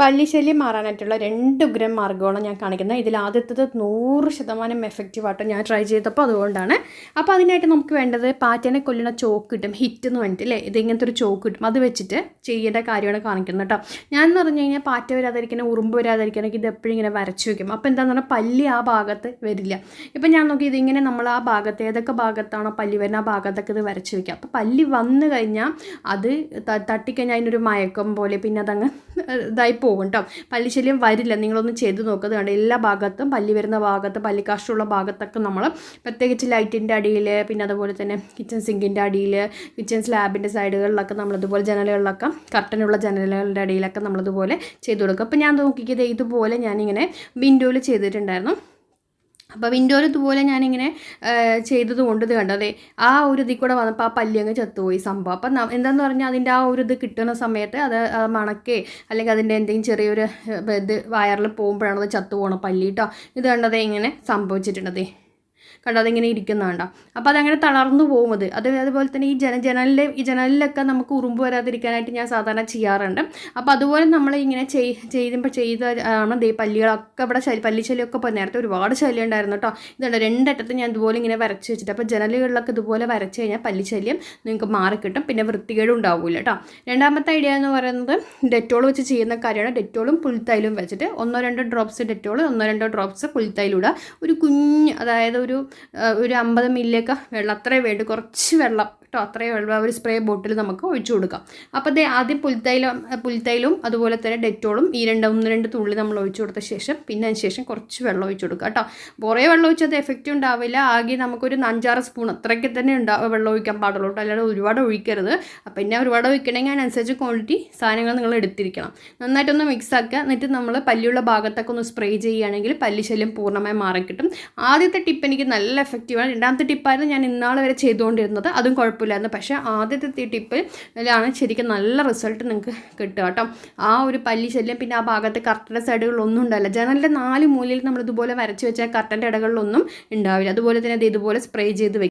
പല്ലിശല്യം മാറാനായിട്ടുള്ള രണ്ട് ഉഗ്രം മാർഗമാണ് ഞാൻ കാണിക്കുന്നത്. ഇതിൽ ആദ്യത്തത് നൂറ് ശതമാനം എഫക്റ്റീവ് ആയിട്ട് ഞാൻ ട്രൈ ചെയ്തപ്പോൾ അതുകൊണ്ടാണ്. അപ്പോൾ അതിനായിട്ട് നമുക്ക് വേണ്ടത് പാറ്റേനെ കൊല്ലുന്ന ചോക്ക് കിട്ടും ഹിറ്റ് എന്ന് പറഞ്ഞിട്ട് അല്ലേ ഇത് ഇങ്ങനത്തെ ഒരു ചോക്ക് കിട്ടും. അത് വെച്ചിട്ട് ചെയ്യേണ്ട കാര്യമാണ് കാണിക്കുന്നത് കേട്ടോ ഞാൻ എന്ന് പറഞ്ഞു കഴിഞ്ഞാൽ പാറ്റ വരാതിരിക്കണം ഉറുമ്പ് വരാതിരിക്കണമെങ്കിൽ ഇത് എപ്പോഴും ഇങ്ങനെ വരച്ചു വയ്ക്കും അപ്പോൾ എന്താണെന്ന് പറഞ്ഞാൽ പല്ലി ആ ഭാഗത്ത് വരില്ല. ഇപ്പം ഞാൻ നോക്കി ഇതിങ്ങനെ നമ്മൾ ആ ഭാഗത്ത് ഏതൊക്കെ ഭാഗത്താണോ പല്ലി വരുന്ന ആ ഭാഗത്തൊക്കെ ഇത് വരച്ച് വയ്ക്കുക അപ്പോൾ പല്ലി വന്നു കഴിഞ്ഞാൽ അത് തട്ടിക്കഴിഞ്ഞാൽ അതിനൊരു മയക്കം പോലെ പിന്നെ അതങ്ങ് ഇതായി പോകും കേട്ടോ പല്ലിശല്യം വരില്ല. നിങ്ങളൊന്ന് ചെയ്ത് നോക്കുക കണ്ടോ എല്ലാ ഭാഗത്തും പല്ലി വരുന്ന ഭാഗത്ത് പല്ലിക്കാഷ്ടമുള്ള ഭാഗത്തൊക്കെ നമ്മൾ പ്രത്യേകിച്ച് ലൈറ്റിന്റെ അടിയിൽ പിന്നെ അതുപോലെ തന്നെ കിച്ചൺ സിങ്കിന്റെ അടിയിൽ കിച്ചൺ സ്ലാബിന്റെ സൈഡുകളിലൊക്കെ നമ്മളതുപോലെ ജനലുകളിലൊക്കെ കർട്ടനുള്ള ജനലുകളുടെ അടിയിലൊക്കെ നമ്മളിതുപോലെ ചെയ്ത് കൊടുക്കുക അപ്പോൾ ഞാൻ നോക്കിയത് ഇതുപോലെ ഞാനിങ്ങനെ വിൻഡോയിൽ ചെയ്തിട്ടുണ്ടായിരുന്നു. അപ്പോൾ വിൻഡോയിൽ ഇതുപോലെ ഞാനിങ്ങനെ ചെയ്തത് കൊണ്ട് ഇത് കണ്ടതേ ആ ഒരു ഇതിൽ കൂടെ വന്നപ്പോൾ ആ പല്ലി അങ്ങ് ചത്തുപോയി സംഭവം. അപ്പം എന്താണെന്ന് പറഞ്ഞാൽ അതിന്റെ ആ ഒരു ഇത് കിട്ടുന്ന സമയത്ത് അത് മണക്കേ അല്ലെങ്കിൽ അതിന്റെ എന്തെങ്കിലും ചെറിയൊരു ഇത് വയറിൽ പോകുമ്പോഴാണ് അത് ചത്തു പോകണം പല്ലി കേട്ടോ ഇത് കണ്ടതേ ഇങ്ങനെ സംഭവിച്ചിട്ടുണ്ടതേ കണ്ടോ? അതിങ്ങനെ ഇരിക്കുന്നതാണ്ടോ അപ്പോൾ അതങ്ങനെ തളർന്നു പോകുന്നത് അത്. അത് അതുപോലെ തന്നെ ഈ ജന ജനലിലെ ഈ ജനലിലൊക്കെ നമുക്ക് ഉറുമ്പ് വരാതിരിക്കാനായിട്ട് ഞാൻ സാധാരണ ചെയ്യാറുണ്ട്. അപ്പോൾ അതുപോലെ നമ്മൾ ഇങ്ങനെ ചെയ് ചെയ്യുമ്പോൾ ചെയ്ത ഈ ദേ പല്ലികളൊക്കെ ഇവിടെ ശല്യം പല്ലി ശല്യമൊക്കെ ഇപ്പോൾ നേരത്തെ ഒരുപാട് ശല്യം ഉണ്ടായിരുന്നു കേട്ടോ. ഇതുണ്ട് രണ്ടറ്റത്ത് ഞാൻ ഇതുപോലെ ഇങ്ങനെ വരച്ച് വെച്ചിട്ട് അപ്പോൾ ജനലുകളിലൊക്കെ ഇതുപോലെ വരച്ച് കഴിഞ്ഞാൽ പല്ലി ശല്യം നിങ്ങൾക്ക് മാറിക്കിട്ടും. പിന്നെ വൃത്തികേടും ഉണ്ടാവില്ല കേട്ടോ. രണ്ടാമത്തെ ഐഡിയ എന്ന് പറയുന്നത് ഡെറ്റോൾ വെച്ച് ചെയ്യുന്ന കാര്യമാണ്. ഡെറ്റോളും പുൽത്തൈലും വെച്ചിട്ട് ഒന്നോ രണ്ടോ ഡ്രോപ്സ് ഡെറ്റോൾ ഒന്നോ രണ്ടോ ഡ്രോപ്സ് പുൽത്തൈലിടുക. ഒരു കുഞ്ഞ് അതായത് ഒരു ഒരു അമ്പത് മില്ലിയൊക്കെ വെള്ളം അത്രേ വേണ്ടു. കുറച്ച് വെള്ളം. കേട്ടോ അത്രയും വെള്ളം ആ ഒരു സ്പ്രേ ബോട്ടിൽ നമുക്ക് ഒഴിച്ചു കൊടുക്കാം. അപ്പോൾ അതേ ആദ്യം പുൽത്തൈലം പുൽത്തൈലും അതുപോലെ തന്നെ ഡെറ്റോളും ഈ രണ്ട് ഒന്ന് രണ്ട് തുള്ളി നമ്മൾ ഒഴിച്ചു കൊടുത്ത ശേഷം പിന്നെ അതിന് ശേഷം കുറച്ച് വെള്ളം ഒഴിച്ചു കൊടുക്കുക കേട്ടോ. കുറേ വെള്ളം ഒഴിച്ചത് എഫക്റ്റ് ഉണ്ടാവില്ല. ആകെ നമുക്കൊരു അഞ്ചാറ് സ്പൂൺ അത്രയ്ക്ക് തന്നെ ഉണ്ടാവുക വെള്ളം ഒഴിക്കാൻ പാടുള്ളൂ. അല്ലാതെ ഒരുപാട് ഒഴിക്കരുത്. അപ്പം പിന്നെ ഒരുപാട് ഒഴിക്കണമെങ്കിൽ അതിനനുസരിച്ച് ക്വാണ്ടിറ്റി സാധനങ്ങൾ നിങ്ങൾ എടുത്തിരിക്കണം. നന്നായിട്ടൊന്ന് മിക്സ് ആക്കുക. എന്നിട്ട് നമ്മൾ പല്ലിയുള്ള ഭാഗത്തൊക്കെ ഒന്ന് സ്പ്രേ ചെയ്യുകയാണെങ്കിൽ പല്ലി ശല്യം പൂർണമായി മാറിക്കിട്ടും. ആദ്യത്തെ ടിപ്പ് എനിക്ക് നല്ല എഫക്റ്റീവാണ് രണ്ടാമത്തെ ടിപ്പായിരുന്നു ഞാൻ ഇന്നാൾ വരെ ചെയ്തുകൊണ്ടിരുന്നത്. അതും കുഴപ്പമില്ലായിരുന്നു. പക്ഷേ ആദ്യത്തെ ടിപ്പിലാണ് ശരിക്കും നല്ല റിസൾട്ട് നിങ്ങൾക്ക് കിട്ടുക കേട്ടോ. ആ ഒരു പല്ലി ശല്യം പിന്നെ ആ ഭാഗത്ത് കർട്ടന്റെ സൈഡുകളിലൊന്നും ഉണ്ടാവില്ല. ജനലിന്റെ നാല് മൂലയിൽ നമ്മൾ ഇതുപോലെ വരച്ച് വെച്ചാൽ കർട്ടന്റെ ഇടകളിലൊന്നും ഉണ്ടാവില്ല. അതുപോലെ തന്നെ അത് ഇതുപോലെ സ്പ്രേ ചെയ്ത്